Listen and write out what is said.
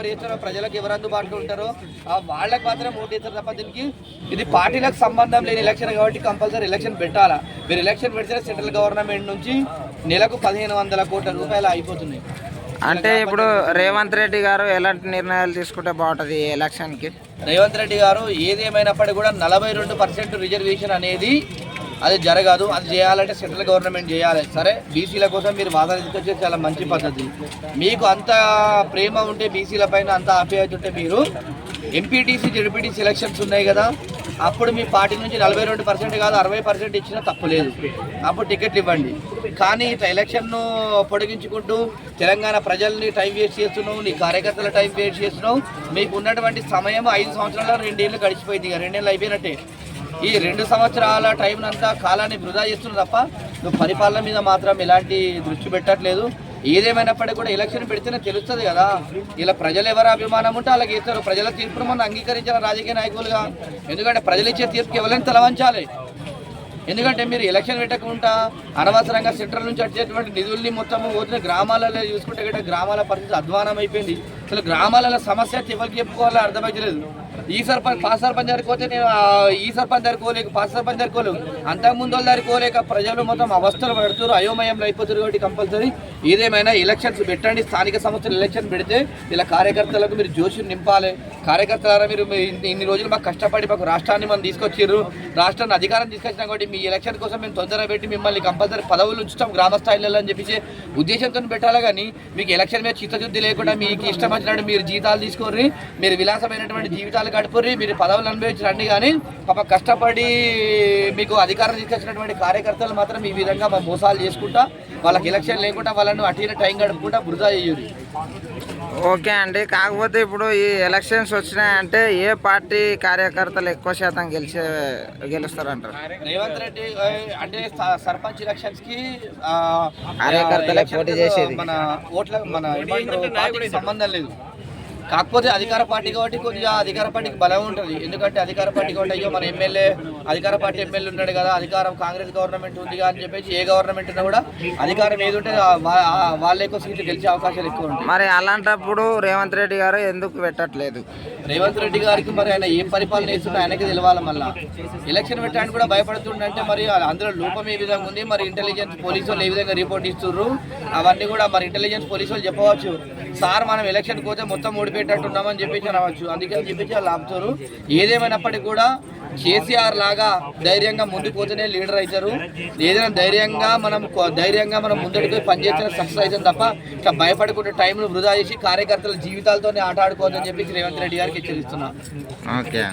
ఎవరు చేస్తారో ప్రజలకు ఎవరు అందుబాటులో ఉంటారో ఆ వాళ్ళకి మాత్రం ఓటు వేస్తారు తప్ప దీనికి ఇది పార్టీలకు సంబంధం లేని ఎలక్షన్ కాబట్టి కంపల్సరీ ఎలక్షన్ పెట్టాలా? మీరు ఎలక్షన్ పెడితే సెంట్రల్ గవర్నమెంట్ నుంచి నెలకు పదిహేను వందల కోట్ల రూపాయలు అయిపోతున్నాయి. అంటే ఇప్పుడు రేవంత్ రెడ్డి గారు ఎలాంటి నిర్ణయాలు తీసుకుంటే బాగుంటుంది ఎలక్షన్కి రేవంత్ రెడ్డి గారు ఏదేమైనప్పటికీ కూడా నలభై రెండు పర్సెంట్ రిజర్వేషన్ అనేది అది జరగదు అది చేయాలంటే సెంట్రల్ గవర్నమెంట్ చేయాలి. సరే బీసీల కోసం మీరు వాదన తీసుకొచ్చే చాలా మంచి పద్ధతి. మీకు అంత ప్రేమ ఉంటే బీసీల పైన అంత ఆప్యాయత ఉంటే మీరు ఎంపీటీసీ జడ్పీటీసీ ఎలక్షన్స్ ఉన్నాయి కదా అప్పుడు మీ పార్టీ నుంచి నలభై రెండు పర్సెంట్ కాదు అరవై పర్సెంట్ ఇచ్చినా తప్పులేదు అప్పుడు టికెట్లు ఇవ్వండి. కానీ ఇట్లా ఎలక్షన్ను పొడిగించుకుంటూ తెలంగాణ ప్రజల్ని టైం వేస్ట్ చేస్తున్నావు నీ కార్యకర్తల టైం వేస్ట్ చేస్తున్నావు మీకు ఉన్నటువంటి సమయం ఐదు సంవత్సరాల రెండేళ్ళు గడిచిపోయింది ఇక రెండేళ్ళు అయిపోయినట్టే. ఈ రెండు సంవత్సరాల టైం అంతా కాలాన్ని వృధా చేస్తున్నావు తప్ప నువ్వు పరిపాలన మీద మాత్రం ఎలాంటి దృష్టి పెట్టట్లేదు. ఏదేమైనప్పటికీ కూడా ఎలక్షన్ పెడితేనే తెలుస్తుంది కదా. ఇలా ప్రజలు ఎవరు అభిమానం ఉంటే అలాగే ఇస్తారు ప్రజల తీర్పును మనం అంగీకరించిన రాజకీయ నాయకులుగా. ఎందుకంటే ప్రజలు ఇచ్చే తీర్పుకి ఎవరైనా తలవంచాలి. ఎందుకంటే మీరు ఎలక్షన్ పెట్టకుండా అనవసరంగా సెంట్రల్ నుంచి వచ్చేటువంటి నిధుల్ని మొత్తం పోతున్న గ్రామాలలో చూసుకుంటే గ్రామాల పరిస్థితి అధ్వానం అయిపోయింది అసలు గ్రామాలలో సమస్య ఎవరికి చెప్పుకోవాలో అర్థమవుతలేదు ఈ సర్పంచ్ పాస్ సర్పంచ్ దగ్గరికి పోతే నేను ఈ సర్పంచ్ దగ్గరికి పోలేక పాస్ సర్పంచ్ దగ్గరికి పోలేవు అంతకుముందు వాళ్ళ ప్రజలు మొత్తం అవస్థలు పడుతున్నారు అయోమయంలో అయిపోతారు కాబట్టి కంపల్సరీ ఏదేమైనా ఎలక్షన్స్ పెట్టండి స్థానిక సంస్థలు ఎలక్షన్ పెడితే ఇలా కార్యకర్తలకు మీరు జోషులు నింపాలి. కార్యకర్తలారా మీరు ఇన్ని- రోజులు మాకు కష్టపడి మాకు రాష్ట్రాన్ని మనం తీసుకొచ్చిర్రు. రాష్ట్రాన్ని అధికారం తీసుకొచ్చినా కాబట్టి మీ ఎలక్షన్ కోసం మేము తొందర పెట్టి మిమ్మల్ని కంపల్సరీ పదవులు ఉంచుతాం గ్రామ స్థాయిలలో అని చెప్పేసి ఉద్దేశంతో పెట్టాలి కానీ మీకు ఎలక్షన్ మీద చిత్తశుద్ధి లేకుండా మీకు ఇష్టం వచ్చినట్టు మీరు జీతాలు తీసుకోర్రి. మీరు విలాసమైనటువంటి జీవితాలు గడుపుర్రి మీరు పదవులు అనుభవించి రండి కానీ పాప కష్టపడి మీకు అధికారం తీసుకొచ్చినటువంటి కార్యకర్తలు మాత్రం ఈ విధంగా మోసాలు చేసుకుంటా వాళ్ళకి ఎలక్షన్ లేకుండా వాళ్ళను అటు టైం గడుపుకుంటా వృధా చేయూరి ఓకే అండి. కాకపోతే ఇప్పుడు ఈ ఎలక్షన్స్ వచ్చినాయంటే ఏ పార్టీ కార్యకర్తలు ఎక్కువ శాతం గెలిచే గెలుస్తారంటారు? రేవంత్ రెడ్డి అంటే సర్పంచ్ ఎలక్షన్స్కి కార్యకర్తలే పోటీ చేసేది. మన ఓట్ల మన సంబంధం లేదు. కాకపోతే అధికార పార్టీ కాబట్టి కొద్దిగా అధికార పార్టీకి బలం ఉంటుంది. ఎందుకంటే అధికార పార్టీ కాబట్టి అయ్యో మన ఎమ్మెల్యే అధికార పార్టీ ఎమ్మెల్యే ఉన్నాడు కదా అధికారం కాంగ్రెస్ గవర్నమెంట్ ఉంది అని చెప్పేసి ఏ గవర్నమెంట్ ఉన్నా కూడా అధికారం ఏది ఉంటే వాళ్ళ ఎక్కువ సీట్లు గెలిచే అవకాశాలు ఎక్కువ ఉంటాయి. మరి అలాంటప్పుడు రేవంత్ రెడ్డి గారు ఎందుకు పెట్టట్లేదు? రేవంత్ రెడ్డి గారికి మరి ఆయన ఏం పరిపాలన చేస్తుందో ఆయనకి తెలవాలి మళ్ళా. ఎలక్షన్ పెట్టడానికి కూడా భయపడుతుండంటే మరి అందులో లోపం ఏ విధంగా ఉంది? మరి ఇంటెలిజెన్స్ పోలీసు వాళ్ళు ఏ విధంగా రిపోర్ట్ ఇస్తుర్రు? అవన్నీ కూడా మరి ఇంటెలిజెన్స్ పోలీసు వాళ్ళు చెప్పవచ్చు. సార్ మనం ఎలక్షన్ పోతే మొత్తం ఉన్నామని చెప్పేసి అనవచ్చు అందుకని చెప్పేసి వాళ్ళు ఆపుతారు. ఏదేమైనప్పటికీ కూడా కేసీఆర్ లాగా ధైర్యంగా ముందుకుపోతేనే లీడర్ అవుతారు. ఏదైనా ధైర్యంగా మనం ధైర్యంగా మనం ముందడికి పోయి పనిచేస్తే సక్సెస్ అవుతుంది తప్ప ఇట్లా భయపడకుండా టైంను వృధా చేసి కార్యకర్తల జీవితాలతోనే ఆట ఆడుకోవద్దని చెప్పేసి రేవంత్ రెడ్డి గారికి హెచ్చరిస్తున్నా. ఓకే.